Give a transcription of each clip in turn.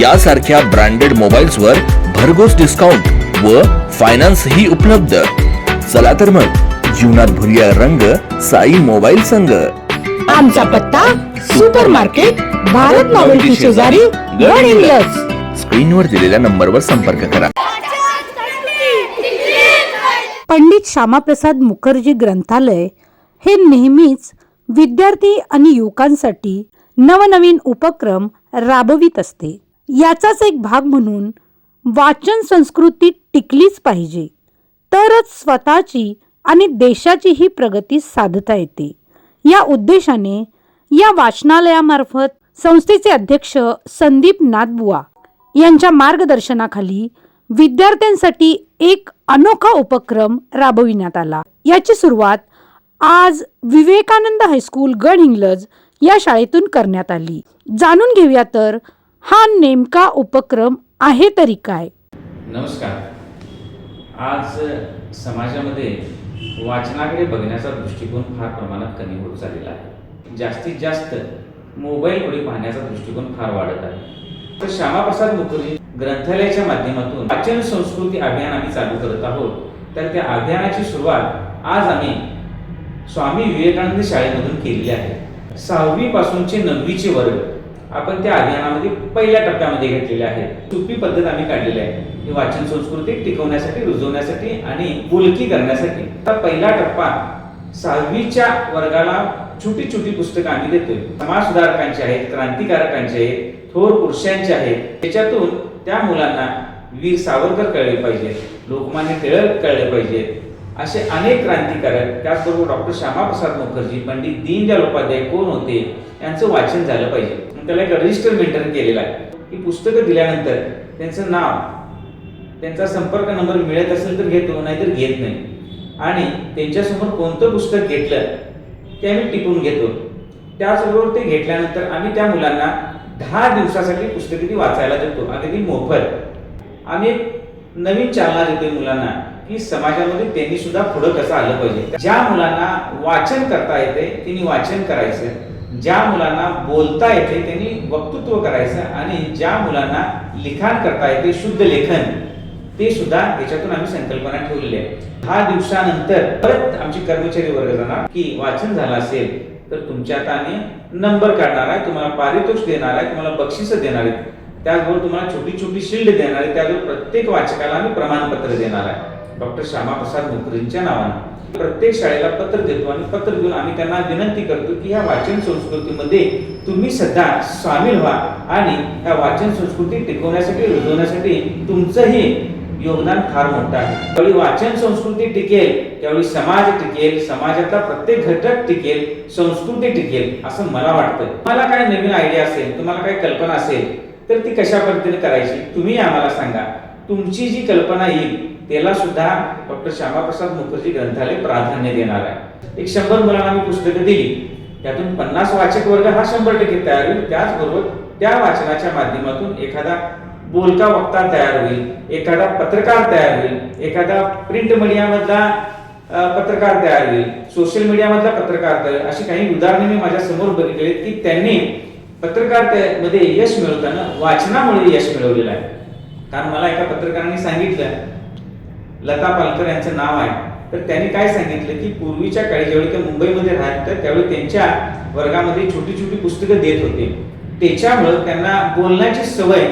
यासारख्या branded mobiles वर भरघोस डिस्काउंट व फायनान्स ही उपलब्ध. चला तर मग जीवनात भरूया रंग साई मोबाईल संघ. आमचा पत्ता सुपर मार्केट भारत नॉवेल्टी शेजारी गड हिंग्लज स्क्रीनवर दिलेल्या नंबरवर संपर्क करा. पंडित श्यामाप्रसाद मुखर्जी ग्रंथालय हे नेहमीच विद्यार्थी आणि युवकांसाठी नवनवीन उपक्रम राबवित असते. याचाच एक भाग म्हणून वाचन संस्कृती टिकलीच पाहिजे. तरच स्वतःची आणि देशाचीही प्रगती साधता येते. या उद्देशाने या वाचनालयामार्फत संस्थेचे अध्यक्ष संदीप नाथबुवा यांच्या मार्गदर्शनाखाली विद्यार्थ्यांसाठी एक अनोखा उपक्रम राबविण्यात आला. याची सुरुवात आज विवेकानंद हायस्कूल गड इंग्लज या शाळेतून करण्यात आली. जाणून घेऊया तर हा नेमका उपक्रम आहे तरी काय? नमस्कार. आज समाजामध्ये वाचनाकडे बघण्याचा दृष्टिकोन फार प्रमाणात कमी होत चाललेला आहे. जास्तीत जास्त मोबाईलकडे पाहण्याचा दृष्टिकोन फार वाढत आहे. तर श्यामाप्रसाद मुखर्जी ग्रंथालयाच्या माध्यमातून वाचन संस्कृती अभियान आम्ही चालू करत आहोत. तर त्या अभियानाची सुरुवात आज आम्ही स्वामी विवेकानंद शाळेमधून केलेली आहे. सहावी पासूनचे नववीचे वर्ग आपण त्या अभियानामध्ये पहिल्या टप्प्यामध्ये घेतलेले आहेत सोपी पद्धत आम्ही काढलेली आहे. ही वाचन संस्कृती टिकवण्यासाठी रुजवण्यासाठी आणि बोलकी करण्यासाठी. आता पहिला टप्पा सहावीच्या वर्गाला छोटी छोटी पुस्तकं आम्ही देतोय. समाज सुधारकांची आहेत क्रांतिकारकांची आहेत थोर पुरुषांचे आहेत. त्याच्यातून त्या मुलांना वीर सावरकर कळले पाहिजेत लोकमान्य टिळक कळले पाहिजेत. असे अनेक क्रांतिकारक त्याचबरोबर डॉक्टर श्यामाप्रसाद मुखर्जी पंडित दीनदयाल उपाध्याय कोण होते यांचं वाचन झालं पाहिजे. त्याला एक रजिस्टर मेंटेन केलेला आहे. ही पुस्तकं दिल्यानंतर त्यांचं नाव त्यांचा संपर्क नंबर मिळत असेल तर घेतो नाहीतर घेत नाही. आणि त्यांच्यासमोर कोणतं पुस्तक घेतलं ते आम्ही टिपून घेतो. त्याचबरोबर ते घेतल्यानंतर आम्ही त्या मुलांना दहा दिवसासाठी पुस्तके ती वाचायला देतो. अगदी मोफत. आम्ही एक नवीन चालना देतो मुलांना की समाजामध्ये त्यांनी सुद्धा पुढं कसं आलं पाहिजे. ज्या मुलांना वाचन करता येते त्यांनी वाचन करायचं. ज्या मुलांना बोलता येते त्यांनी वक्तृत्व करायचं आणि ज्या मुलांना लिखाण करता येते शुद्ध लेखन ते सुद्धा याच्यातून आम्ही संकल्पना ठेवलेली आहे. दहा दिवसानंतर परत आमची कर्मचारी वर्ग जाणार की वाचन झालं असेल तर तुमच्या हाताने आम्ही नंबर काढणार आहे तुम्हाला पारितोष देणार आहे तुम्हाला बक्षिस देणार आहे त्याचबरोबर तुम्हाला छोटी छोटी शिल्ड देणार आहे त्याचबरोबर प्रत्येक वाचकाला आम्ही प्रमाणपत्र देणार आहे. डॉक्टर श्यामाप्रसाद मुखर्जींच्या नावानं. प्रत्येक शाळेला पत्र देतो आणि पत्र देऊन आम्ही त्यांना विनंती करतो की ह्या वाचन संस्कृतीमध्ये तुम्ही सध्या सामील व्हा आणि ह्या वाचन संस्कृती टिकवण्यासाठी रुजवण्यासाठी तुमचंही योगदान फार मोठं आहे. त्यावेळी वाचन संस्कृती टिकेल त्यावेळी समाज टिकेल समाजातला प्रत्येक घटक टिकेल संस्कृती टिकेल असं मला वाटतं. तुम्हाला काय नवीन आयडिया असेल तुम्हाला काय कल्पना असेल तर ती कशा पद्धतीने करायची तुम्ही आम्हाला सांगा. तुमची जी कल्पना येईल त्याला सुद्धा डॉक्टर श्यामाप्रसाद मुखर्जी ग्रंथालय प्राधान्य देणार आहे. एक शंभर मुलांना आम्ही पुस्तकं दिली. त्यातून पन्नास वाचक वर्ग हा शंभर टक्के तयार होईल. त्याचबरोबर त्या वाचनाच्या माध्यमातून एखादा बोलका वक्ता तयार होईल एखादा पत्रकार तयार होईल एखादा प्रिंट मीडियामधला पत्रकार तयार होईल सोशल मीडियामधला पत्रकार तयार अशी काही उदाहरणे मी माझ्यासमोर बघितली की त्यांनी पत्रकारमध्ये यश मिळवताना वाचनामुळे यश मिळवलेलं आहे. कारण मला एका पत्रकाराने सांगितलं लता पालकर यांचं नाव आहे. तर त्यांनी काय सांगितलं की पूर्वीच्या काळी ज्यावेळी ते मुंबईमध्ये राहत तर त्यावेळी त्यांच्या वर्गामध्ये छोटी छोटी पुस्तकं देत होते. त्याच्यामुळं त्यांना बोलण्याची सवय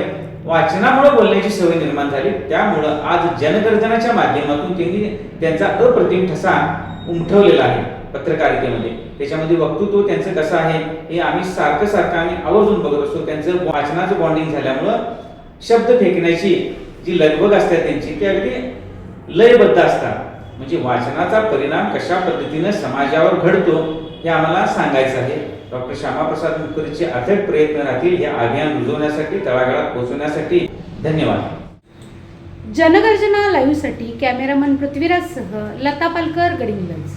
वाचनामुळे बोलण्याची सवय निर्माण झाली. त्यामुळं आज जनगर्जनाच्या माध्यमातून त्यांनी त्यांचा अप्रतिम ठसा उमठवलेला आहे पत्रकारितेमध्ये. त्याच्यामध्ये वक्तृत्व त्यांचं कसं आहे हे आम्ही सारखं सारखं आम्ही आवर्जून बघत असतो. त्यांचं वाचनाचं बॉन्डिंग झाल्यामुळं शब्द फेकण्याची जी लगबग असते त्यांची ती अगदी लयबद्ध असतात. म्हणजे वाचनाचा परिणाम कशा पद्धतीनं समाजावर घडतो हे आम्हाला सांगायचं आहे. डॉक्टर श्यामाप्रसाद मुखर्जीचे अथक प्रयत्न राहतील हे अभियान रुजवण्यासाठी तळागाळात पोहोचवण्यासाठी. धन्यवाद. जनगर्जना लाईव्हसाठी कॅमेरामन पृथ्वीराजसह लता पालकर गडिंग्लज